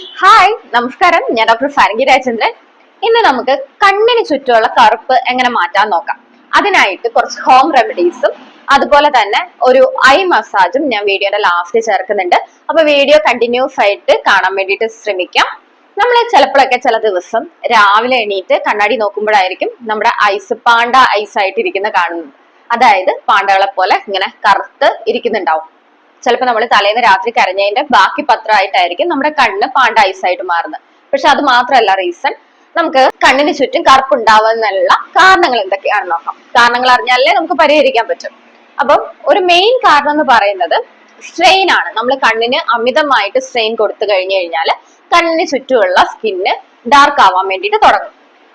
Hi നമസ്കാരം. ഞാൻ doctor ഫാരംഗി Rajendran. ഇന്ന് നമുക്ക് കണ്ണിന് ചുറ്റുമുള്ള കറുപ്പ് എങ്ങനെ മാറ്റാൻ നോക്കാം? അതിനായിട്ട് കുറച്ച് ഹോം റെമഡീസും അതുപോലെ തന്നെ ഒരു ഐ മസാജും ഞാൻ വീഡിയോയുടെ ലാസ്റ്റ് ചേർക്കുന്നുണ്ട്. അപ്പൊ വീഡിയോ കണ്ടിന്യൂസ് ആയിട്ട് കാണാൻ വേണ്ടിയിട്ട് ശ്രമിക്കാം. നമ്മൾ ചിലപ്പോഴൊക്കെ ചില ദിവസം രാവിലെ എണീറ്റ് കണ്ണാടി നോക്കുമ്പോഴായിരിക്കും നമ്മുടെ ഐസ് പാണ്ട ഐസ് ആയിട്ട് ഇരിക്കുന്ന കാണുന്നത്. അതായത് പാണ്ടകളെ പോലെ ഇങ്ങനെ കറുത്ത് ഇരിക്കുന്നുണ്ടാവും. ചിലപ്പോൾ നമ്മൾ തലേന്ന് രാത്രി കരഞ്ഞതിന്റെ ബാക്കി പത്രമായിട്ടായിരിക്കും നമ്മുടെ കണ്ണ് പാണ്ട ഐസ് ആയിട്ട് മാറുന്നത്. പക്ഷെ അത് മാത്രമല്ല റീസൺ നമുക്ക് കണ്ണിന് ചുറ്റും കറുപ്പുണ്ടാവുന്നുള്ള കാരണങ്ങൾ എന്തൊക്കെയാണെന്ന് നോക്കാം. കാരണങ്ങൾ അറിഞ്ഞാലേ നമുക്ക് പരിഹരിക്കാൻ പറ്റും. അപ്പം ഒരു മെയിൻ കാരണം എന്ന് പറയുന്നത് സ്ട്രെയിൻ ആണ്. നമ്മൾ കണ്ണിന് അമിതമായിട്ട് സ്ട്രെയിൻ കൊടുത്തു കഴിഞ്ഞു കഴിഞ്ഞാൽ കണ്ണിന് ചുറ്റുമുള്ള സ്കിന്ന് ഡാർക്ക് ആവാൻ വേണ്ടിയിട്ട് തുടങ്ങും.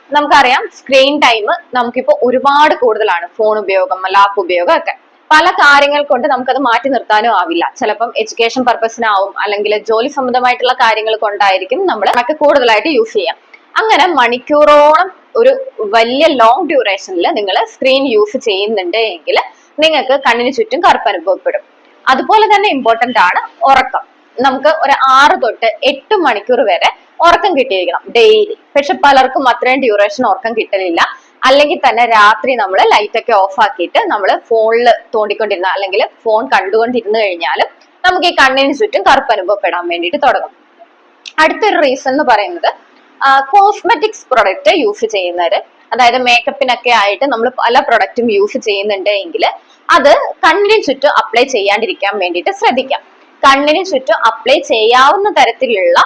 നമുക്കറിയാം സ്ക്രീൻ ടൈം നമുക്കിപ്പോ ഒരുപാട് കൂടുതലാണ്. ഫോൺ ഉപയോഗം ലാപ്പ് ഉപയോഗം ഒക്കെ. പല കാര്യങ്ങൾ കൊണ്ട് നമുക്കത് മാറ്റി നിർത്താനും ആവില്ല. ചിലപ്പം എഡ്യൂക്കേഷൻ പർപ്പസിനാവും അല്ലെങ്കിൽ ജോലി സംബന്ധമായിട്ടുള്ള കാര്യങ്ങൾ കൊണ്ടായിരിക്കും നമ്മൾ കണക്ക് കൂടുതലായിട്ട് യൂസ് ചെയ്യാം. അങ്ങനെ മണിക്കൂറോളം ഒരു വലിയ ലോങ് ഡ്യൂറേഷനിൽ നിങ്ങൾ സ്ക്രീൻ യൂസ് ചെയ്യുന്നുണ്ട് എങ്കിൽ നിങ്ങൾക്ക് കണ്ണിന് ചുറ്റും കറുപ്പ് അനുഭവപ്പെടും. അതുപോലെ തന്നെ ഇമ്പോർട്ടന്റ് ആണ് ഉറക്കം. നമുക്ക് ഒരു ആറ് തൊട്ട് എട്ട് മണിക്കൂർ വരെ ഉറക്കം കിട്ടിയിരിക്കണം. ഡെയിലി പക്ഷെ പലർക്കും അത്രയും ഡ്യൂറേഷൻ ഉറക്കം കിട്ടലില്ല. അല്ലെങ്കിൽ തന്നെ രാത്രി നമ്മൾ ലൈറ്റ് ഒക്കെ ഓഫ് ആക്കിയിട്ട് നമ്മൾ ഫോണിൽ തോണ്ടിക്കൊണ്ടിരുന്ന അല്ലെങ്കിൽ ഫോൺ കണ്ടുകൊണ്ടിരുന്നു കഴിഞ്ഞാൽ നമുക്ക് ഈ കണ്ണിന് ചുറ്റും കറുപ്പ് അനുഭവപ്പെടാൻ വേണ്ടിയിട്ട് തുടങ്ങും. അടുത്തൊരു റീസൺ എന്ന് പറയുന്നത് കോസ്മെറ്റിക്സ് പ്രൊഡക്റ്റ് യൂസ് ചെയ്യുന്നവര് അതായത് മേക്കപ്പിനൊക്കെ ആയിട്ട് നമ്മൾ പല പ്രൊഡക്റ്റും യൂസ് ചെയ്യുന്നുണ്ട് എങ്കിൽ അത് കണ്ണിന് ചുറ്റും അപ്ലൈ ചെയ്യാണ്ടിരിക്കാൻ വേണ്ടിയിട്ട് ശ്രദ്ധിക്കാം. കണ്ണിന് ചുറ്റും അപ്ലൈ ചെയ്യാവുന്ന തരത്തിലുള്ള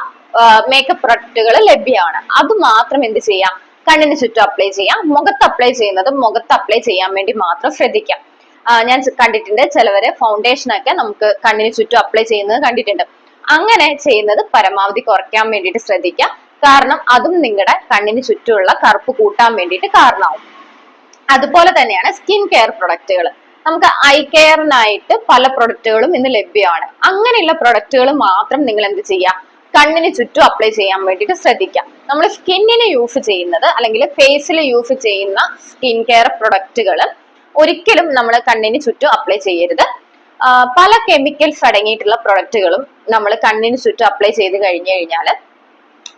മേക്കപ്പ് പ്രൊഡക്റ്റുകൾ ലഭ്യമാണ്. അത് മാത്രം എന്ത് ചെയ്യാം? കണ്ണിന് ചുറ്റും അപ്ലൈ ചെയ്യാം. മുഖത്ത് അപ്ലൈ ചെയ്യുന്നത് മുഖത്ത് അപ്ലൈ ചെയ്യാൻ വേണ്ടി മാത്രം ശ്രദ്ധിക്കാം. ഞാൻ കണ്ടിട്ടുണ്ട് ചിലവര് ഫൗണ്ടേഷൻ ഒക്കെ നമുക്ക് കണ്ണിന് ചുറ്റും അപ്ലൈ ചെയ്യുന്നത് കണ്ടിട്ടുണ്ട്. അങ്ങനെ ചെയ്യുന്നത് പരമാവധി കുറയ്ക്കാൻ വേണ്ടിയിട്ട് ശ്രദ്ധിക്കാം. കാരണം അതും നിങ്ങളുടെ കണ്ണിന് ചുറ്റുമുള്ള കറുപ്പ് കൂട്ടാൻ വേണ്ടിയിട്ട് കാരണമാവും. അതുപോലെ തന്നെയാണ് സ്കിൻ കെയർ പ്രൊഡക്റ്റുകൾ നമുക്ക് ഐ കെയറിനായിട്ട് പല പ്രൊഡക്റ്റുകളും ഇന്ന് ലഭ്യമാണ്. അങ്ങനെയുള്ള പ്രൊഡക്റ്റുകൾ മാത്രം നിങ്ങൾ എന്ത് ചെയ്യുക കണ്ണിന് ചുറ്റും അപ്ലൈ ചെയ്യാൻ വേണ്ടിയിട്ട് ശ്രദ്ധിക്കാം. നമ്മൾ സ്കിന്നിന് യൂസ് ചെയ്യുന്നത് അല്ലെങ്കിൽ ഫേസിൽ യൂസ് ചെയ്യുന്ന സ്കിൻ കെയർ പ്രൊഡക്റ്റുകൾ ഒരിക്കലും നമ്മൾ കണ്ണിന് ചുറ്റും അപ്ലൈ ചെയ്യരുത്. പല കെമിക്കൽസ് അടങ്ങിയിട്ടുള്ള പ്രൊഡക്റ്റുകളും നമ്മൾ കണ്ണിന് ചുറ്റും അപ്ലൈ ചെയ്ത് കഴിഞ്ഞു കഴിഞ്ഞാൽ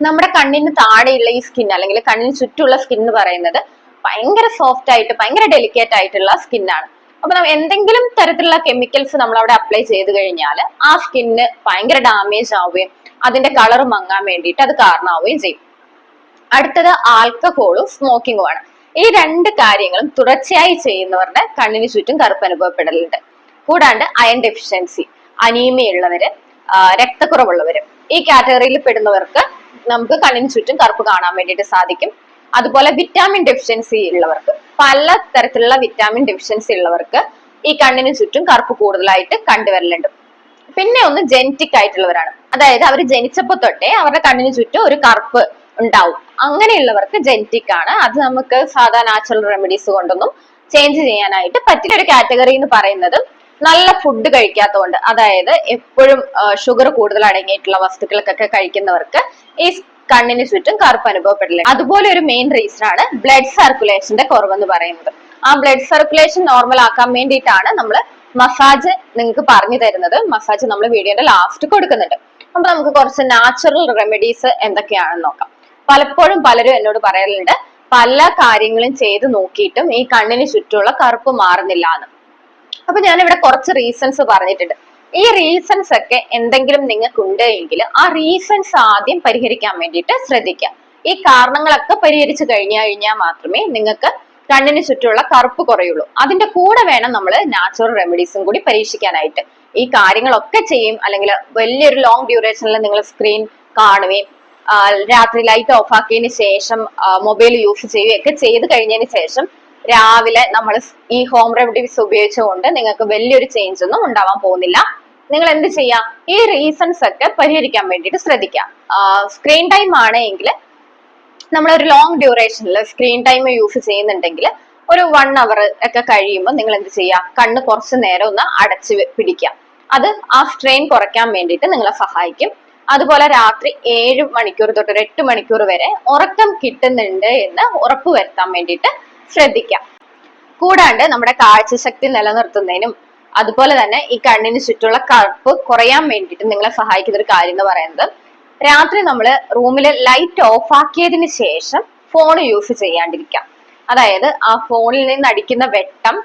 നമ്മുടെ കണ്ണിന് താഴെയുള്ള ഈ സ്കിൻ അല്ലെങ്കിൽ കണ്ണിന് ചുറ്റുമുള്ള സ്കിൻ എന്ന് പറയുന്നത് ഭയങ്കര സോഫ്റ്റ് ആയിട്ട് ഭയങ്കര ഡെലിക്കേറ്റ് ആയിട്ടുള്ള സ്കിന്നാണ് അപ്പൊ നമ്മൾ എന്തെങ്കിലും തരത്തിലുള്ള കെമിക്കൽസ് നമ്മൾ അവിടെ അപ്ലൈ ചെയ്ത് കഴിഞ്ഞാൽ ആ സ്കിന്നിന് ഭയങ്കര ഡാമേജ് ആവുകയും അതിന്റെ കളർ മങ്ങാൻ വേണ്ടിയിട്ട് അത് കാരണമാവുകയും ചെയ്യും. അടുത്തത് ആൽക്കഹോളും സ്മോക്കിങ്ങും ആണ്. ഈ രണ്ട് കാര്യങ്ങളും തുടർച്ചയായി ചെയ്യുന്നവരുടെ കണ്ണിന് ചുറ്റും കറുപ്പ് അനുഭവപ്പെടലുണ്ട്. കൂടാണ്ട് അയൺ ഡെഫിഷ്യൻസി അനീമിയ ഉള്ളവര് രക്തക്കുറവുള്ളവര്. ഈ കാറ്റഗറിയിൽ പെടുന്നവർക്ക് നമുക്ക് കണ്ണിന് ചുറ്റും കറുപ്പ് കാണാൻ വേണ്ടിയിട്ട് സാധിക്കും. അതുപോലെ വിറ്റാമിൻ ഡെഫിഷ്യൻസി ഉള്ളവർക്ക് പല തരത്തിലുള്ള വിറ്റാമിൻ ഡെഫിഷ്യൻസി ഉള്ളവർക്ക് ഈ കണ്ണിന് ചുറ്റും കറുപ്പ് കൂടുതലായിട്ട് കണ്ടുവരലുണ്ട്. പിന്നെ ഒന്ന് ജെനറ്റിക് ആയിട്ടുള്ളവരാണ്. അതായത് അവർ ജനിച്ചപ്പോ തൊട്ടേ അവരുടെ കണ്ണിന് ചുറ്റും ഒരു കറുപ്പ് ഉണ്ടാവും. അങ്ങനെയുള്ളവർക്ക് ജെനറ്റിക് ആണ്. അത് നമുക്ക് സാധാ നാച്ചുറൽ റെമഡീസ് കൊണ്ടൊന്നും ചേഞ്ച് ചെയ്യാനായിട്ട് പറ്റില്ല. ഒരു കാറ്റഗറി എന്ന് പറയുന്നത് നല്ല ഫുഡ് കഴിക്കാത്തതുകൊണ്ട്. അതായത് എപ്പോഴും ഷുഗർ കൂടുതൽ അടങ്ങിയിട്ടുള്ള വസ്തുക്കൾക്കൊക്കെ കഴിക്കുന്നവർക്ക് ഈ കണ്ണിന് ചുറ്റും കറുപ്പ് അനുഭവപ്പെടില്ല. അതുപോലെ ഒരു മെയിൻ റീസൺ ആണ് ബ്ലഡ് സർക്കുലേഷന്റെ കുറവെന്ന് പറയുന്നത്. ആ ബ്ലഡ് സർക്കുലേഷൻ നോർമൽ ആക്കാൻ വേണ്ടിയിട്ടാണ് നമ്മൾ മസാജ് നിങ്ങൾക്ക് പറഞ്ഞു തരുന്നത്. മസാജ് നമ്മൾ വീഡിയോന്റെ ലാസ്റ്റ് കൊടുക്കുന്നുണ്ട്. അപ്പൊ നമുക്ക് കുറച്ച് നാച്ചുറൽ റെമഡീസ് എന്തൊക്കെയാണെന്ന് നോക്കാം. പലപ്പോഴും പലരും എന്നോട് പറയലുണ്ട് പല കാര്യങ്ങളും ചെയ്ത് നോക്കിയിട്ടും ഈ കണ്ണിന് ചുറ്റുമുള്ള കറുപ്പ് മാറുന്നില്ല എന്ന്. അപ്പൊ ഞാനിവിടെ കുറച്ച് റീസൺസ് പറഞ്ഞിട്ടുണ്ട്. ഈ റീസൺസ് ഒക്കെ എന്തെങ്കിലും നിങ്ങൾക്ക് ഉണ്ട് എങ്കിൽ ആ റീസൺസ് ആദ്യം പരിഹരിക്കാൻ വേണ്ടിയിട്ട് ശ്രദ്ധിക്കാം ഈ കാരണങ്ങളൊക്കെ പരിഹരിച്ചു കഴിഞ്ഞു കഴിഞ്ഞാൽ മാത്രമേ നിങ്ങൾക്ക് കണ്ണിന് ചുറ്റുമുള്ള കറുപ്പ് കുറയുള്ളൂ. അതിന്റെ കൂടെ വേണം നമ്മൾ നാച്ചുറൽ റെമഡീസും കൂടി പരീക്ഷിക്കാനായിട്ട്. ഈ കാര്യങ്ങളൊക്കെ ചെയ്യും അല്ലെങ്കിൽ വലിയൊരു ലോങ് ഡ്യൂറേഷനിൽ നിങ്ങൾ സ്ക്രീൻ കാണുകയും രാത്രി ലൈറ്റ് ഓഫ് ആക്കിയതിന് ശേഷം മൊബൈൽ യൂസ് ചെയ്യുകയൊക്കെ ചെയ്ത് കഴിഞ്ഞതിന് ശേഷം രാവിലെ നമ്മൾ ഈ ഹോം റെമഡീസ് ഉപയോഗിച്ചുകൊണ്ട് നിങ്ങൾക്ക് വലിയൊരു ചേഞ്ച് ഒന്നും ഉണ്ടാവാൻ പോകുന്നില്ല. നിങ്ങൾ എന്ത് ചെയ്യുക ഈ റീസൺസ് ഒക്കെ പരിഹരിക്കാൻ വേണ്ടിയിട്ട് ശ്രദ്ധിക്കുക. സ്ക്രീൻ ടൈം ആണെങ്കിൽ നമ്മൾ ഒരു ലോങ് ഡ്യൂറേഷനിൽ സ്ക്രീൻ ടൈം യൂസ് ചെയ്യുന്നുണ്ടെങ്കിൽ ഒരു വൺ അവർ ഒക്കെ കഴിയുമ്പോൾ നിങ്ങൾ എന്ത് ചെയ്യുക കണ്ണ് കുറച്ച് നേരം ഒന്ന് അടച്ച് പിടിക്കുക. അത് ആ സ്ട്രെയിൻ കുറയ്ക്കാൻ വേണ്ടിയിട്ട് നിങ്ങളെ സഹായിക്കും. അതുപോലെ രാത്രി ഏഴ് മണിക്കൂർ തൊട്ട് ഒരു എട്ട് മണിക്കൂർ വരെ ഉറക്കം കിട്ടുന്നുണ്ട് എന്ന് ഉറപ്പ് വരുത്താൻ വേണ്ടിയിട്ട് ശ്രദ്ധിക്കാം കൂടാണ്ട് നമ്മുടെ കാഴ്ചശക്തി നിലനിർത്തുന്നതിനും അതുപോലെ തന്നെ ഈ കണ്ണിന് ചുറ്റുള്ള കറുപ്പ് കുറയാൻ വേണ്ടിയിട്ട് നിങ്ങളെ സഹായിക്കുന്ന ഒരു കാര്യം എന്ന് പറയുന്നത് രാത്രി നമ്മൾ റൂമിൽ ലൈറ്റ് ഓഫ് ആക്കിയതിന് ശേഷം ഫോൺ യൂസ് ചെയ്യാണ്ടിരിക്കാം. അതായത് ആ ഫോണിൽ നിന്ന് അടിക്കുന്ന വെട്ടം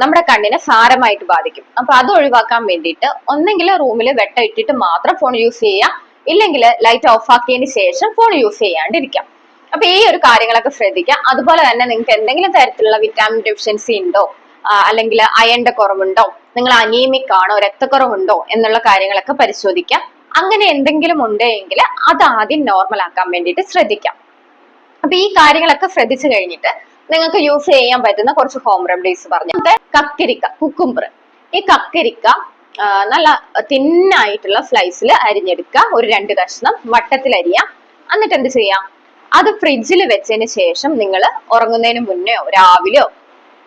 നമ്മുടെ കണ്ണിനെ സാരമായിട്ട് ബാധിക്കും. അപ്പൊ അത് ഒഴിവാക്കാൻ വേണ്ടിയിട്ട് ഒന്നെങ്കിൽ റൂമിൽ വെട്ടം ഇട്ടിട്ട് മാത്രം ഫോൺ യൂസ് ചെയ്യാം. ഇല്ലെങ്കിൽ ലൈറ്റ് ഓഫ് ആക്കിയതിന് ശേഷം ഫോൺ യൂസ് ചെയ്യാണ്ടിരിക്കാം. അപ്പൊ ഈ ഒരു കാര്യങ്ങളൊക്കെ ശ്രദ്ധിക്കാം. അതുപോലെ തന്നെ നിങ്ങൾക്ക് എന്തെങ്കിലും തരത്തിലുള്ള വിറ്റാമിൻ ഡെഫിഷ്യൻസി ഉണ്ടോ? അല്ലെങ്കിൽ അയണിന്റെ കുറവുണ്ടോ? നിങ്ങൾ അനീമിക് ആണോ? രക്തക്കുറവുണ്ടോ? എന്നുള്ള കാര്യങ്ങളൊക്കെ പരിശോധിക്കാം. അങ്ങനെ എന്തെങ്കിലും ഉണ്ടെങ്കിൽ അത് ആദ്യം നോർമൽ ആക്കാൻ വേണ്ടിയിട്ട് ശ്രദ്ധിക്കാം. അപ്പൊ ഈ കാര്യങ്ങളൊക്കെ ശ്രദ്ധിച്ചു കഴിഞ്ഞിട്ട് നിങ്ങൾക്ക് യൂസ് ചെയ്യാൻ പറ്റുന്ന കുറച്ച് ഹോം റെമഡീസ് പറഞ്ഞു കക്കരിക്ക കുക്കുംബർ ഈ കക്കരിക്ക നല്ല തിന്നായിട്ടുള്ള സ്ലൈസിൽ അരിഞ്ഞെടുക്കുക. ഒരു രണ്ട് കഷ്ണം വട്ടത്തിൽ അരിയാം എന്നിട്ട് എന്ത് ചെയ്യാം അത് ഫ്രിഡ്ജിൽ വെച്ചതിന് ശേഷം നിങ്ങൾ ഉറങ്ങുന്നതിന് മുന്നേ രാവിലെയോ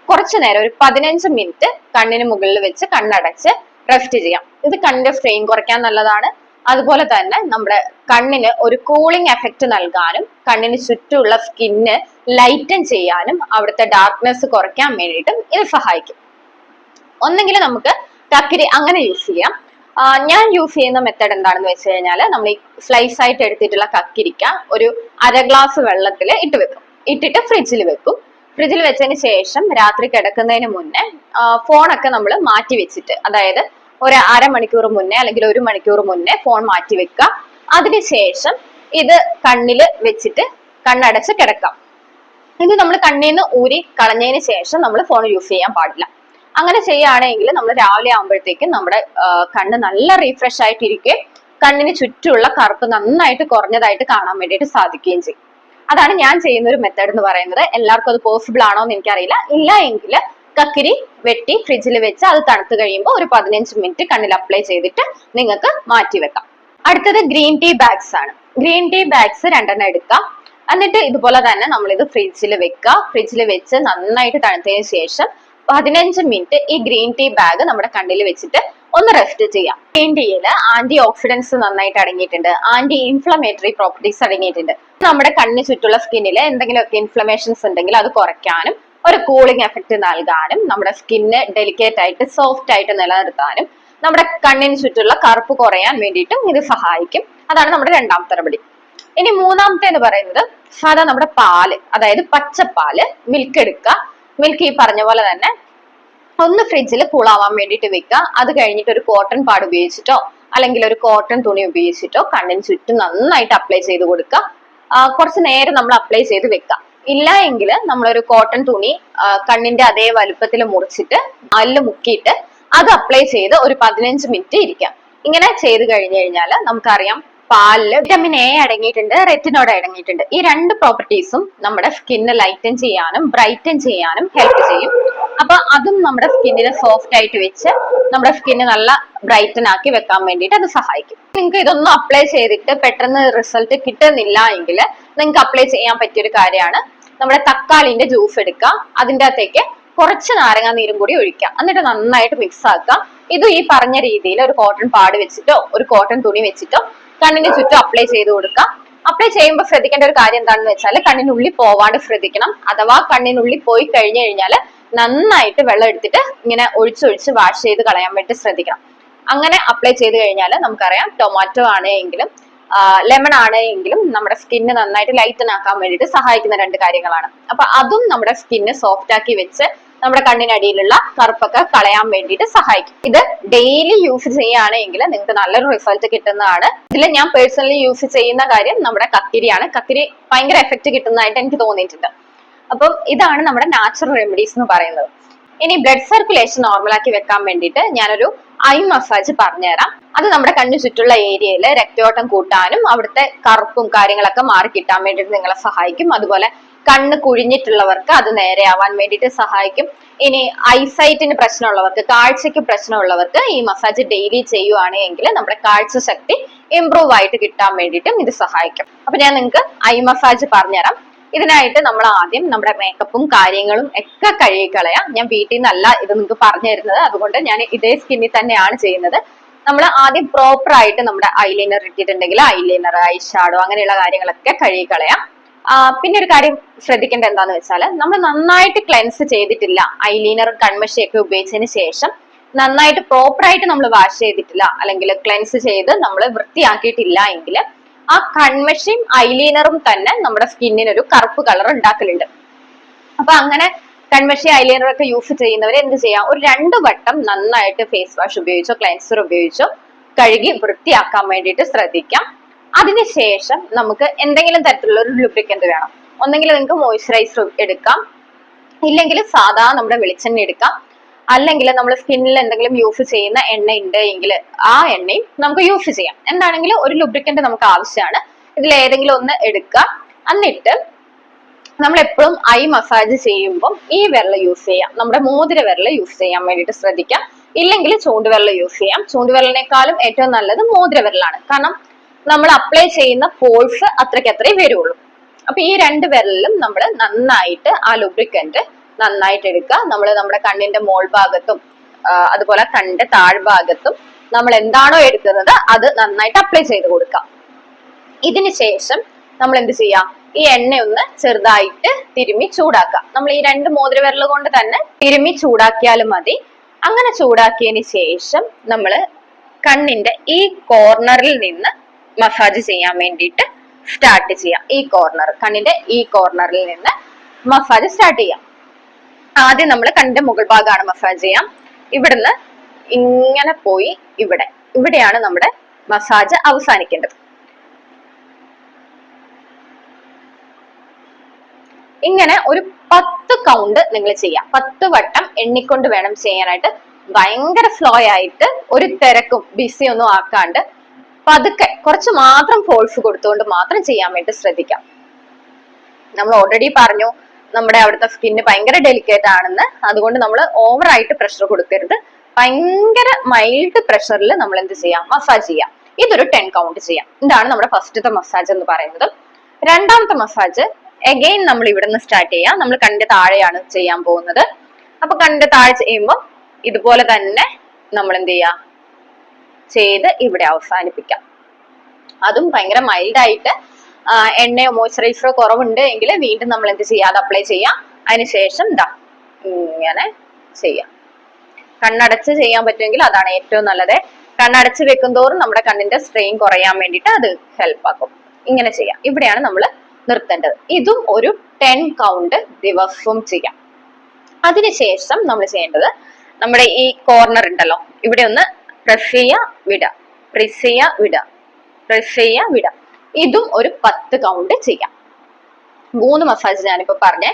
കുറച്ചു നേരം ഒരു പതിനഞ്ച് മിനിറ്റ് കണ്ണിന് മുകളിൽ വെച്ച് കണ്ണടച്ച് റെസ്റ്റ് ചെയ്യാം. ഇത് കണ്ണിന്റെ സ്ട്രെയിൻ കുറയ്ക്കാൻ നല്ലതാണ്. അതുപോലെ തന്നെ നമ്മുടെ കണ്ണിന് ഒരു കൂളിംഗ് എഫക്റ്റ് നൽകാനും കണ്ണിന് ചുറ്റുമുള്ള സ്കിന്ന് ലൈറ്റൻ ചെയ്യാനും അവിടുത്തെ ഡാർക്ക്നെസ് കുറയ്ക്കാൻ വേണ്ടിയിട്ടും ഇത് സഹായിക്കും. ഒന്നെങ്കിൽ നമുക്ക് കക്കിരി അങ്ങനെ യൂസ് ചെയ്യാം. ഞാൻ യൂസ് ചെയ്യുന്ന മെത്തേഡ് എന്താണെന്ന് വെച്ച് കഴിഞ്ഞാൽ നമ്മൾ ഈ സ്ലൈസ് ആയിട്ട് എടുത്തിട്ടുള്ള കക്കിരിക്ക ഒരു അര ഗ്ലാസ് വെള്ളത്തിൽ ഇട്ട് വെക്കും. ഇട്ടിട്ട് ഫ്രിഡ്ജിൽ വെക്കും. ഫ്രിഡ്ജിൽ വെച്ചതിന് ശേഷം രാത്രി കിടക്കുന്നതിന് മുന്നേ ഫോണൊക്കെ നമ്മൾ മാറ്റി വെച്ചിട്ട് അതായത് ഒരു അരമണിക്കൂർ മുന്നേ അല്ലെങ്കിൽ ഒരു മണിക്കൂർ മുന്നേ ഫോൺ മാറ്റി വെക്കുക അതിനുശേഷം ഇത് കണ്ണിൽ വെച്ചിട്ട് കണ്ണടച്ച് കിടക്കാം. ഇത് നമ്മൾ കണ്ണിൽ നിന്ന് ഊരി കളഞ്ഞതിന് ശേഷം നമ്മൾ ഫോൺ യൂസ് ചെയ്യാൻ പാടില്ല. അങ്ങനെ ചെയ്യുകയാണെങ്കിൽ നമ്മൾ രാവിലെ ആകുമ്പോഴത്തേക്കും നമ്മുടെ കണ്ണ് നല്ല റീഫ്രഷ് ആയിട്ടിരിക്കുകയും കണ്ണിന് ചുറ്റുമുള്ള കറുപ്പ് നന്നായിട്ട് കുറഞ്ഞതായിട്ട് കാണാൻ വേണ്ടിയിട്ട് സാധിക്കുകയും ചെയ്യും. അതാണ് ഞാൻ ചെയ്യുന്ന ഒരു മെത്തേഡ് എന്ന് പറയുന്നത്. എല്ലാവർക്കും അത് പോസിബിൾ ആണോ എന്ന് എനിക്കറിയില്ല. ഇല്ല എങ്കിൽ കക്കിരി വെട്ടി ഫ്രിഡ്ജിൽ വെച്ച് അത് തണുത്ത് കഴിയുമ്പോൾ ഒരു പതിനഞ്ച് മിനിറ്റ് കണ്ണിൽ അപ്ലൈ ചെയ്തിട്ട് നിങ്ങൾക്ക് മാറ്റി വെക്കാം. അടുത്തത് ഗ്രീൻ ടീ ബാഗ്സ് ആണ്. ഗ്രീൻ ടീ ബാഗ്സ് രണ്ടെണ്ണം എടുക്കാം. എന്നിട്ട് ഇതുപോലെ തന്നെ നമ്മൾ ഇത് ഫ്രിഡ്ജിൽ വെക്കുക. ഫ്രിഡ്ജിൽ വെച്ച് നന്നായിട്ട് തണുത്തതിന് ശേഷം പതിനഞ്ച് മിനിറ്റ് ഈ ഗ്രീൻ ടീ ബാഗ് നമ്മുടെ കണ്ണിൽ വെച്ചിട്ട് ഒന്ന് റെസ്റ്റ് ചെയ്യാം. ഗ്രീൻ ടീയിൽ ആന്റി ഓക്സിഡൻസ് നന്നായിട്ട് അടങ്ങിയിട്ടുണ്ട്. ആന്റി ഇൻഫ്ലമേറ്ററി പ്രോപ്പർട്ടീസ് അടങ്ങിയിട്ടുണ്ട്. നമ്മുടെ കണ്ണിന് ചുറ്റുള്ള സ്കിന്നിൽ എന്തെങ്കിലുമൊക്കെ ഇൻഫ്ലമേഷൻസ് ഉണ്ടെങ്കിൽ അത് കുറയ്ക്കാനും ഒരു കൂളിംഗ് എഫക്റ്റ് നൽകാനും നമ്മുടെ സ്കിന്ന് ഡെലിക്കേറ്റ് ആയിട്ട് സോഫ്റ്റ് ആയിട്ട് നിലനിർത്താനും നമ്മുടെ കണ്ണിന് ചുറ്റുള്ള കറുപ്പ് കുറയാൻ വേണ്ടിയിട്ടും ഇത് സഹായിക്കും. അതാണ് നമ്മുടെ രണ്ടാമത്തെ നടപടി ഇനി മൂന്നാമത്തെ എന്ന് പറയുന്നത് സാധാ നമ്മുടെ പാൽ അതായത് പച്ചപ്പാൽ മിൽക്ക് എടുക്കുക. മിൽക്ക് ഈ പറഞ്ഞ പോലെ തന്നെ ഒന്ന് ഫ്രിഡ്ജിൽ കൂളാവാൻ വേണ്ടിയിട്ട് വെക്കുക. അത് കഴിഞ്ഞിട്ട് ഒരു കോട്ടൺ പാഡ് ഉപയോഗിച്ചിട്ടോ അല്ലെങ്കിൽ ഒരു കോട്ടൺ തുണി ഉപയോഗിച്ചിട്ടോ കണ്ണിന് ചുറ്റും നന്നായിട്ട് അപ്ലൈ ചെയ്ത് കൊടുക്കുക. കുറച്ച് നേരം നമ്മൾ അപ്ലൈ ചെയ്ത് വെക്കുക. ഇല്ല എങ്കിൽ നമ്മളൊരു കോട്ടൺ തുണി കണ്ണിന്റെ അതേ വലുപ്പത്തിൽ മുറിച്ചിട്ട് അതിൽ മുക്കിയിട്ട് അത് അപ്ലൈ ചെയ്ത് ഒരു പതിനഞ്ച് മിനിറ്റ് ഇരിക്കാം. ഇങ്ങനെ ചെയ്ത് കഴിഞ്ഞു കഴിഞ്ഞാൽ നമുക്കറിയാം പാലിൽ വിറ്റമിൻ എ അടങ്ങിയിട്ടുണ്ട് റെറ്റിനോഡ് അടങ്ങിയിട്ടുണ്ട്. ഈ രണ്ട് പ്രോപ്പർട്ടീസും നമ്മുടെ സ്കിന്ന് ലൈറ്റൻ ചെയ്യാനും ബ്രൈറ്റൻ ചെയ്യാനും ഹെൽപ്പ് ചെയ്യും. അപ്പൊ അതും നമ്മുടെ സ്കിന്നിനെ സോഫ്റ്റ് ആയിട്ട് വെച്ച് നമ്മുടെ സ്കിന്ന് നല്ല ബ്രൈറ്റൻ ആക്കി വെക്കാൻ വേണ്ടിയിട്ട് അത് സഹായിക്കും. നിങ്ങൾക്ക് ഇതൊന്നും അപ്ലൈ ചെയ്തിട്ട് പെട്ടെന്ന് റിസൾട്ട് കിട്ടുന്നില്ല എങ്കിൽ നിങ്ങൾക്ക് അപ്ലൈ ചെയ്യാൻ പറ്റിയ ഒരു കാര്യമാണ് നമ്മുടെ തക്കാളിന്റെ ജ്യൂസ് എടുക്കുക അതിന്റെ അകത്തേക്ക് കുറച്ച് നാരങ്ങാ നീരും കൂടി ഒഴിക്കുക എന്നിട്ട് നന്നായിട്ട് മിക്സ് ആക്കുക ഇത് ഈ പറഞ്ഞ രീതിയിൽ ഒരു കോട്ടൺ പാട് വെച്ചിട്ടോ ഒരു കോട്ടൺ തുണി വെച്ചിട്ടോ കണ്ണിന് ചുറ്റും അപ്ലൈ ചെയ്ത് കൊടുക്കുക അപ്ലൈ ചെയ്യുമ്പോൾ ശ്രദ്ധിക്കേണ്ട ഒരു കാര്യം എന്താണെന്ന് വെച്ചാൽ കണ്ണിനുള്ളിൽ പോവാണ്ട് ശ്രദ്ധിക്കണം. അഥവാ കണ്ണിനുള്ളിൽ പോയി കഴിഞ്ഞു കഴിഞ്ഞാൽ നന്നായിട്ട് വെള്ളം എടുത്തിട്ട് ഇങ്ങനെ ഒഴിച്ചൊഴിച്ച് വാഷ് ചെയ്ത് കളയാൻ വേണ്ടി ശ്രദ്ധിക്കണം. അങ്ങനെ അപ്ലൈ ചെയ്ത് കഴിഞ്ഞാൽ നമുക്കറിയാം ടൊമാറ്റോ ആണെങ്കിലും ലെമൺ ആണ് എങ്കിലും നമ്മുടെ സ്കിന്ന് നന്നായിട്ട് ലൈറ്റൻ ആക്കാൻ വേണ്ടിയിട്ട് സഹായിക്കുന്ന രണ്ട് കാര്യങ്ങളാണ്. അപ്പൊ അതും നമ്മുടെ സ്കിന്ന് സോഫ്റ്റ് ആക്കി വെച്ച് നമ്മുടെ കണ്ണിനടിയിലുള്ള കറുപ്പൊക്കെ കളയാൻ വേണ്ടിയിട്ട് സഹായിക്കും. ഇത് ഡെയിലി യൂസ് ചെയ്യുകയാണെങ്കിൽ നിങ്ങൾക്ക് നല്ലൊരു റിസൾട്ട് കിട്ടുന്നതാണ്. ഇതിൽ ഞാൻ പേഴ്സണലി യൂസ് ചെയ്യുന്ന കാര്യം നമ്മുടെ കത്തിരിയാണ്. കത്തിരി ഭയങ്കര എഫക്റ്റ് കിട്ടുന്നതായിട്ട് എനിക്ക് തോന്നിയിട്ടുണ്ട്. അപ്പം ഇതാണ് നമ്മുടെ നാച്ചുറൽ റെമഡീസ് എന്ന് പറയുന്നത്. ഇനി ബ്ലഡ് സർക്കുലേഷൻ നോർമലാക്കി വെക്കാൻ വേണ്ടിയിട്ട് ഞാനൊരു ഐ മസാജ് പറഞ്ഞുതരാം. അത് നമ്മുടെ കണ്ണു ചുറ്റുള്ള ഏരിയയിൽ രക്തയോട്ടം കൂട്ടാനും അവിടുത്തെ കറുപ്പും കാര്യങ്ങളൊക്കെ മാറി കിട്ടാൻ വേണ്ടിയിട്ട് നിങ്ങളെ സഹായിക്കും. അതുപോലെ കണ്ണ് കുഴിഞ്ഞിട്ടുള്ളവർക്ക് അത് നേരെയാവാൻ വേണ്ടിയിട്ട് സഹായിക്കും. ഇനി ഐസൈറ്റിന് പ്രശ്നമുള്ളവർക്ക് കാഴ്ചയ്ക്ക് പ്രശ്നമുള്ളവർക്ക് ഈ മസാജ് ഡെയിലി ചെയ്യുവാണെങ്കിൽ നമ്മുടെ കാഴ്ച ശക്തി ഇംപ്രൂവ് ആയിട്ട് കിട്ടാൻ വേണ്ടിയിട്ടും ഇത് സഹായിക്കും. അപ്പൊ ഞാൻ നിങ്ങൾക്ക് ഐ മസാജ് പറഞ്ഞുതരാം. ഇതിനായിട്ട് നമ്മൾ ആദ്യം നമ്മുടെ മേക്കപ്പും കാര്യങ്ങളും ഒക്കെ കഴുകി കളയാം ഞാൻ വീട്ടിൽ നിന്നല്ല ഇത് നിങ്ങൾക്ക് പറഞ്ഞു തരുന്നത്. അതുകൊണ്ട് ഞാൻ ഇതേ സ്കിന്നിൽ തന്നെയാണ് ചെയ്യുന്നത്. നമ്മൾ ആദ്യം പ്രോപ്പർ ആയിട്ട് നമ്മുടെ ഐലൈനർ ഇട്ടിട്ടുണ്ടെങ്കിൽ ഐലൈനർ ഐ ഷാഡോ അങ്ങനെയുള്ള കാര്യങ്ങളൊക്കെ കഴുകി കളയാം പിന്നെ ഒരു കാര്യം ശ്രദ്ധിക്കേണ്ട എന്താന്ന് വെച്ചാൽ നമ്മൾ നന്നായിട്ട് ക്ലെൻസ് ചെയ്തിട്ടില്ല ഐലൈനർ കൺമഷിയൊക്കെ ഉപയോഗിച്ചതിന് ശേഷം നന്നായിട്ട് പ്രോപ്പറായിട്ട് നമ്മൾ വാഷ് ചെയ്തിട്ടില്ല അല്ലെങ്കിൽ ക്ലെൻസ് ചെയ്ത് നമ്മൾ വൃത്തിയാക്കിയിട്ടില്ല എങ്കിൽ ആ കൺമഷിയും ഐലൈനറും തന്നെ നമ്മുടെ സ്കിന്നിന് ഒരു കറുപ്പ് കളർ ഉണ്ടാക്കലുണ്ട്. അപ്പൊ അങ്ങനെ കൺമഷി ഐലൈനർ ഒക്കെ യൂസ് ചെയ്യുന്നവർ എന്ത് ചെയ്യാം? ഒരു രണ്ട് വട്ടം നന്നായിട്ട് ഫേസ് വാഷ് ഉപയോഗിച്ചോ ക്ലെൻസർ ഉപയോഗിച്ചോ കഴുകി വൃത്തിയാക്കാൻ വേണ്ടിയിട്ട് ശ്രദ്ധിക്കാം. അതിനുശേഷം നമുക്ക് എന്തെങ്കിലും തരത്തിലുള്ള ഒരു ലുബ്രിക്കന്റ് വേണം. ഒന്നെങ്കിൽ നിങ്ങൾക്ക് മോയ്സ്ചറൈസർ എടുക്കാം. ഇല്ലെങ്കിൽ സാധാ നമ്മുടെ വെളിച്ചെണ്ണ എടുക്കാം. അല്ലെങ്കിൽ നമ്മൾ സ്കിന്നിൽ എന്തെങ്കിലും യൂസ് ചെയ്യുന്ന എണ്ണ ഉണ്ട് എങ്കിൽ ആ എണ്ണയും നമുക്ക് യൂസ് ചെയ്യാം. എന്താണെങ്കിലും ഒരു ലുബ്രിക്കന്റ് നമുക്ക് ആവശ്യമാണ്. ഇതിൽ ഏതെങ്കിലും ഒന്ന് എടുക്കുക. എന്നിട്ട് നമ്മൾ എപ്പോഴും ഐ മസാജ് ചെയ്യുമ്പോൾ ഈ വിരൽ യൂസ് ചെയ്യാം. നമ്മുടെ മോതിര വിരൽ യൂസ് ചെയ്യാൻ വേണ്ടിയിട്ട് ശ്രദ്ധിക്കാം. ഇല്ലെങ്കിൽ ചൂണ്ടുവിരൽ യൂസ് ചെയ്യാം. ചൂണ്ടുവിരലിനേക്കാളും ഏറ്റവും നല്ലത് മോതിര വിരലാണ്. കാരണം നമ്മൾ അപ്ലൈ ചെയ്യുന്ന ഫോഴ്സ് അത്രയ്ക്ക് അത്രേ വരുള്ളൂ. അപ്പൊ ഈ രണ്ട് വിരലിലും നമ്മൾ നന്നായിട്ട് ആ ലുബ്രിക്കന്റ് നന്നായിട്ട് എടുക്കുക നമ്മൾ നമ്മുടെ കണ്ണിന്റെ മോൾ ഭാഗത്തും അതുപോലെ കണ്ണിന്റെ താഴ്ഭാഗത്തും നമ്മൾ എന്താണോ എടുക്കുന്നത് അത് നന്നായിട്ട് അപ്ലൈ ചെയ്ത് കൊടുക്കാം. ഇതിന് ശേഷം നമ്മൾ എന്ത് ചെയ്യാം? ഈ എണ്ണ ഒന്ന് ചെറുതായിട്ട് തിരുമ്മി ചൂടാക്കാം. നമ്മൾ ഈ രണ്ട് മോതിര വിരൽ കൊണ്ട് തന്നെ തിരുമ്മി ചൂടാക്കിയാലും മതി. അങ്ങനെ ചൂടാക്കിയതിന് ശേഷം നമ്മൾ കണ്ണിന്റെ ഈ കോർണറിൽ നിന്ന് മസാജ് ചെയ്യാൻ വേണ്ടിയിട്ട് സ്റ്റാർട്ട് ചെയ്യാം. ഈ കോർണർ കണ്ണിന്റെ ഈ കോർണറിൽ നിന്ന് മസാജ് സ്റ്റാർട്ട് ചെയ്യാം. ആദ്യം നമ്മൾ കണ്ണിന്റെ മുകൾ ഭാഗമാണ് മസാജ് ചെയ്യാം. ഇവിടുന്ന് ഇങ്ങനെ പോയി ഇവിടെ. ഇവിടെയാണ് നമ്മുടെ മസാജ് അവസാനിക്കേണ്ടത്. ഇങ്ങനെ ഒരു പത്ത് കൗണ്ട് നിങ്ങൾ ചെയ്യാം. പത്ത് വട്ടം എണ്ണിക്കൊണ്ട് വേണം ചെയ്യാനായിട്ട്. ഭയങ്കര സ്ലോ ആയിട്ട് ഒരു തിരക്കും ബിസി ഒന്നും ആക്കാണ്ട് പതുക്കെ കുറച്ച് മാത്രം ഫോഴ്സ് കൊടുത്തുകൊണ്ട് മാത്രം ചെയ്യാൻ വേണ്ടി ശ്രദ്ധിക്കാം. നമ്മൾ ഓൾറെഡി പറഞ്ഞു നമ്മുടെ അവിടുത്തെ സ്കിന്ന് ഭയങ്കര ഡെലിക്കേറ്റ് ആണെന്ന്. അതുകൊണ്ട് നമ്മൾ ഓവറായിട്ട് പ്രഷർ കൊടുക്കരുത്. ഭയങ്കര മൈൽഡ് പ്രഷറിൽ നമ്മൾ എന്ത് ചെയ്യാം? മസാജ് ചെയ്യാം. ഇതൊരു ടെൻ കൗണ്ട് ചെയ്യാം. ഇതാണ് നമ്മുടെ ഫസ്റ്റത്തെ മസാജ് എന്ന് പറയുന്നത്. രണ്ടാമത്തെ മസാജ് എഗെയിൻ നമ്മൾ ഇവിടുന്ന് സ്റ്റാർട്ട് ചെയ്യാം. നമ്മൾ കണ്ണിന്റെ താഴെയാണ് ചെയ്യാൻ പോകുന്നത്. അപ്പൊ കണ്ണിന്റെ താഴെ ചെയ്യുമ്പോൾ ഇതുപോലെ തന്നെ നമ്മൾ എന്ത് ചെയ്യാം? ചെയ്ത് ഇവിടെ അവസാനിപ്പിക്കാം. അതും ഭയങ്കര മൈൽഡ് ആയിട്ട് എണ്ണയോ മോയ്സ്ചറൈസറോ കുറവുണ്ട് എങ്കിൽ വീണ്ടും നമ്മൾ എന്ത് ചെയ്യാം? അത് അപ്ലൈ ചെയ്യാം. അതിനുശേഷം ഇതാ ഇങ്ങനെ ചെയ്യാം. കണ്ണടച്ച് ചെയ്യാൻ പറ്റുമെങ്കിൽ അതാണ് ഏറ്റവും നല്ലത്. കണ്ണടച്ച് വെക്കും തോറും നമ്മുടെ കണ്ണിന്റെ സ്ട്രെയിൻ കുറയാൻ വേണ്ടിയിട്ട് അത് ഹെൽപ്പ് ആക്കും. ഇങ്ങനെ ചെയ്യാം. ഇവിടെയാണ് നമ്മൾ നിർത്തേണ്ടത്. ഇതും ഒരു ടെൻ കൗണ്ട് ദിവസവും ചെയ്യാം. അതിനുശേഷം നമ്മൾ ചെയ്യേണ്ടത് നമ്മുടെ ഈ കോർണർ ഉണ്ടല്ലോ. ഇവിടെ ഒന്ന് പ്രസ് ചെയ്യുക വിടുക. പ്രസ് ചെയ്യുക വിടുക. പ്രസ് ചെയ്യുക വിടുക. ഇതും ഒരു പത്ത് കൗണ്ട് ചെയ്യാം. മൂന്ന് മസാജ് ഞാനിപ്പോ പറഞ്ഞേ.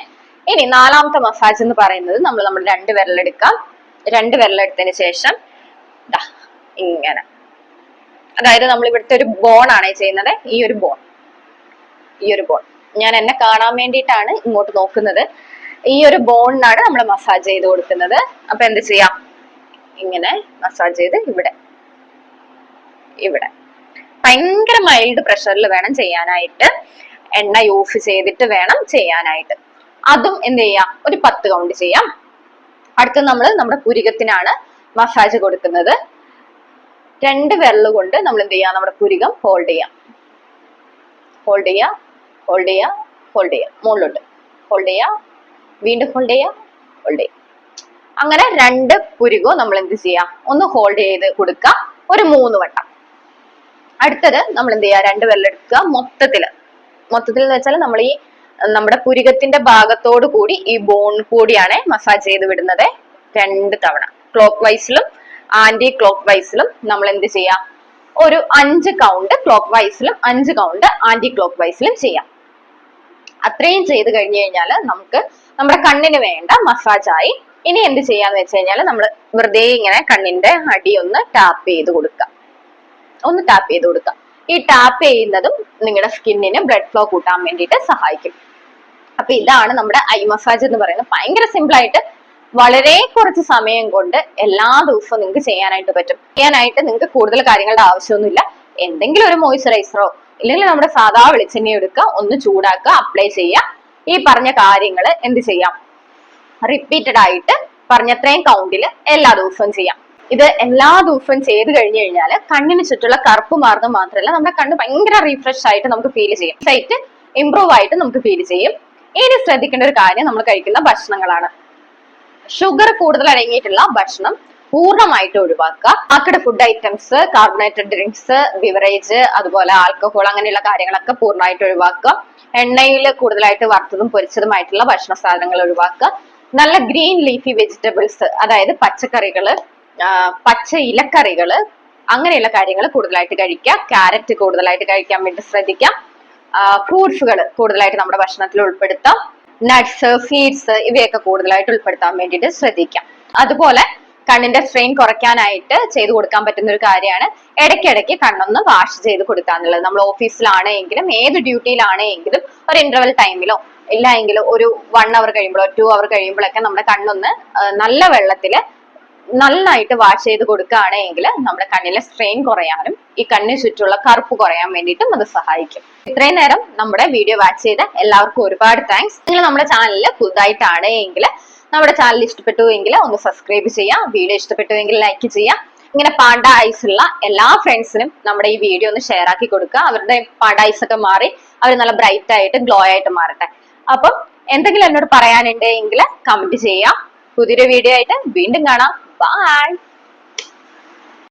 ഇനി നാലാമത്തെ മസാജ് എന്ന് പറയുന്നത് നമ്മൾ നമ്മുടെ രണ്ട് വിരലെടുക്കാം രണ്ട് വിരലെടുത്തതിന് ശേഷം ഇങ്ങനെ. അതായത് നമ്മൾ ഇവിടുത്തെ ഒരു ബോൺ ആണ് ചെയ്യുന്നത്. ഈ ഒരു ബോൺ ഈ ഒരു ബോൺ ഞാൻ എന്നെ കാണാൻ വേണ്ടിയിട്ടാണ് ഇങ്ങോട്ട് നോക്കുന്നത്. ഈ ഒരു ബോണിനാണ് നമ്മൾ മസാജ് ചെയ്ത് കൊടുക്കുന്നത്. അപ്പൊ എന്ത് ചെയ്യാം? ഇങ്ങനെ മസാജ് ചെയ്ത് ഇവിടെ. ഇവിടെ. ഭയങ്കര മൈൽഡ് പ്രഷറിൽ വേണം ചെയ്യാനായിട്ട്. എണ്ണ യൂസ് ചെയ്തിട്ട് വേണം ചെയ്യാനായിട്ട്. അതും എന്ത് ചെയ്യാം? ഒരു പത്ത് കൗണ്ട് ചെയ്യാം. അടുത്ത് നമ്മൾ നമ്മുടെ പുരികത്തിനാണ് മസാജ് കൊടുക്കുന്നത്. രണ്ട് വിരൽ കൊണ്ട് നമ്മൾ എന്ത് ചെയ്യാം? നമ്മുടെ പുരികം ഹോൾഡ് ചെയ്യാം. ഹോൾഡ് ചെയ്യുക ഹോൾഡ് ചെയ്യുക ഹോൾഡ് ചെയ്യുക മുകളിലോട്ട്. ഹോൾഡ് ചെയ്യുക വീണ്ടും ഹോൾഡ് ചെയ്യുക ഹോൾഡ് ചെയ്യുക അങ്ങനെ രണ്ട് പുരികവും നമ്മൾ എന്ത് ചെയ്യാം? ഒന്ന് ഹോൾഡ് ചെയ്ത് കൊടുക്കുക ഒരു മൂന്ന് വട്ടം. അടുത്തത് നമ്മൾ എന്ത് ചെയ്യുക രണ്ട് വിരലെടുക്കുക മൊത്തത്തിൽ മൊത്തത്തിൽ എന്ന് വെച്ചാൽ നമ്മൾ ഈ നമ്മുടെ പുരികത്തിന്റെ ഭാഗത്തോട് കൂടി ഈ ബോൺ കൂടിയാണ് മസാജ് ചെയ്ത് വിടുന്നത് രണ്ട് തവണ. ക്ലോക്ക് വൈസിലും ആന്റി ക്ലോക്ക് വൈസിലും നമ്മൾ എന്ത് ചെയ്യാം? ഒരു അഞ്ച് കൗണ്ട് ക്ലോക്ക് വൈസിലും അഞ്ച് കൗണ്ട് ആന്റി ക്ലോക്ക് വൈസിലും ചെയ്യാം. അത്രയും ചെയ്ത് കഴിഞ്ഞു കഴിഞ്ഞാൽ നമുക്ക് നമ്മുടെ കണ്ണിന് വേണ്ട മസാജായി ഇനി എന്ത് ചെയ്യാന്ന് വെച്ച് കഴിഞ്ഞാൽ നമ്മൾ വെറുതെ ഇങ്ങനെ കണ്ണിന്റെ അടി ഒന്ന് ടാപ്പ് ചെയ്ത് കൊടുക്കുക. ഒന്ന് ടാപ്പ് ചെയ്ത് കൊടുക്കുക ഈ ടാപ്പ് ചെയ്യുന്നതും നിങ്ങളുടെ സ്കിന്നിന് ബ്ലഡ് ഫ്ലോ കൂട്ടാൻ വേണ്ടിയിട്ട് സഹായിക്കും. അപ്പൊ ഇതാണ് നമ്മുടെ ഐ മസാജ് എന്ന് പറയുന്നത്. ഭയങ്കര സിമ്പിൾ ആയിട്ട് വളരെ കുറച്ച് സമയം കൊണ്ട് എല്ലാ ദിവസവും നിങ്ങൾക്ക് ചെയ്യാനായിട്ട് പറ്റും. ചെയ്യാനായിട്ട് നിങ്ങൾക്ക് കൂടുതൽ കാര്യങ്ങളുടെ ആവശ്യമൊന്നുമില്ല. എന്തെങ്കിലും ഒരു മോയ്സ്ചറൈസറോ ഇല്ലെങ്കിൽ നമ്മുടെ സാധാ വെളിച്ചെണ്ണ എടുക്കുക ഒന്ന് ചൂടാക്കുക അപ്ലൈ ചെയ്യുക ഈ പറഞ്ഞ കാര്യങ്ങൾ എന്ത് ചെയ്യാം? റിപ്പീറ്റഡ് ആയിട്ട് പറഞ്ഞത്രയും കൗണ്ടിൽ എല്ലാ ദിവസവും ചെയ്യാം. ഇത് എല്ലാ ദിവസവും ചെയ്ത് കഴിഞ്ഞു കഴിഞ്ഞാൽ കണ്ണിന് ചുറ്റുള്ള കറുപ്പ് മാറുന്നത് മാത്രമല്ല നമ്മുടെ കണ്ണ് ഭയങ്കര റീഫ്രഷ് ആയിട്ട് നമുക്ക് ഫീൽ ചെയ്യും. സൈറ്റ് ഇമ്പ്രൂവ് ആയിട്ട് നമുക്ക് ഫീൽ ചെയ്യും. ഇനി ശ്രദ്ധിക്കേണ്ട ഒരു കാര്യം നമ്മൾ കഴിക്കുന്ന ഭക്ഷണങ്ങളാണ്. ഷുഗർ കൂടുതൽ അടങ്ങിയിട്ടുള്ള ഭക്ഷണം പൂർണമായിട്ട് ഒഴിവാക്കുക. ആക്കട food items carbonated drinks beverage അതുപോലെ ആൽക്കഹോൾ അങ്ങനെയുള്ള കാര്യങ്ങളൊക്കെ പൂർണമായിട്ട് ഒഴിവാക്കുക. എണ്ണയിൽ കൂടുതലായിട്ട് വറുത്തതും പൊരിച്ചതുമായിട്ടുള്ള ഭക്ഷണ സാധനങ്ങൾ ഒഴിവാക്കുക. നല്ല ഗ്രീൻ ലീഫി വെജിറ്റബിൾസ് അതായത് പച്ചക്കറികൾ ആ, പച്ച ഇലക്കറികൾ അങ്ങനെയുള്ള കാര്യങ്ങൾ കൂടുതലായിട്ട് കഴിക്കുക. ക്യാരറ്റ് കൂടുതലായിട്ട് കഴിക്കാൻ വേണ്ടി ശ്രദ്ധിക്കാം. ഫ്രൂട്ട്സുകൾ കൂടുതലായിട്ട് നമ്മുടെ ഭക്ഷണത്തിൽ ഉൾപ്പെടുത്താം. നട്ട്സ് സീഡ്സ് ഇവയൊക്കെ കൂടുതലായിട്ട് ഉൾപ്പെടുത്താൻ വേണ്ടിയിട്ട് ശ്രദ്ധിക്കാം. അതുപോലെ കണ്ണിന്റെ സ്ട്രെയിൻ കുറയ്ക്കാനായിട്ട് ചെയ്തു കൊടുക്കാൻ പറ്റുന്ന ഒരു കാര്യമാണ് ഇടയ്ക്കിടയ്ക്ക് കണ്ണൊന്ന് വാഷ് ചെയ്ത് കൊടുക്കുക എന്നുള്ളത്. നമ്മൾ ഓഫീസിലാണെങ്കിലും ഏത് ഡ്യൂട്ടിയിലാണെങ്കിലും ഒരു ഇന്റർവൽ ടൈമിലോ ഇല്ല എങ്കിലും ഒരു വൺ അവർ കഴിയുമ്പോഴോ ടു അവർ കഴിയുമ്പോഴൊക്കെ നമ്മുടെ കണ്ണൊന്ന് നല്ല വെള്ളത്തിൽ നന്നായിട്ട് വാഷ് ചെയ്ത് കൊടുക്കുകയാണെങ്കിൽ നമ്മുടെ കണ്ണിലെ സ്ട്രെയിൻ കുറയാനും ഈ കണ്ണിന് ചുറ്റുള്ള കറുപ്പ് കുറയാൻ വേണ്ടിയിട്ടും അത് സഹായിക്കും. ഇത്രയും നേരം നമ്മുടെ വീഡിയോ വാച്ച് ചെയ്ത എല്ലാവർക്കും ഒരുപാട് താങ്ക്സ് നിങ്ങൾ നമ്മുടെ ചാനലിൽ പുതുതായിട്ടാണ് എങ്കിൽ നമ്മുടെ ചാനൽ ഇഷ്ടപ്പെട്ടു എങ്കിൽ ഒന്ന് സബ്സ്ക്രൈബ് ചെയ്യാം വീഡിയോ ഇഷ്ടപ്പെട്ടു എങ്കിൽ ലൈക്ക് ചെയ്യാം ഇങ്ങനെ പാണ്ട ഐസ് ഉള്ള എല്ലാ ഫ്രണ്ട്സിനും നമ്മുടെ ഈ വീഡിയോ ഒന്ന് ഷെയർ ആക്കി കൊടുക്കുക. അവരുടെ പാണ്ട ഐസ് ഒക്കെ മാറി അവർ നല്ല ബ്രൈറ്റ് ആയിട്ട് ഗ്ലോ ആയിട്ട് മാറട്ടെ. അപ്പം എന്തെങ്കിലും എന്നോട് പറയാനുണ്ടെങ്കിൽ കമന്റ് ചെയ്യാം പുതിയൊരു വീഡിയോ ആയിട്ട് വീണ്ടും കാണാം. bỏ ai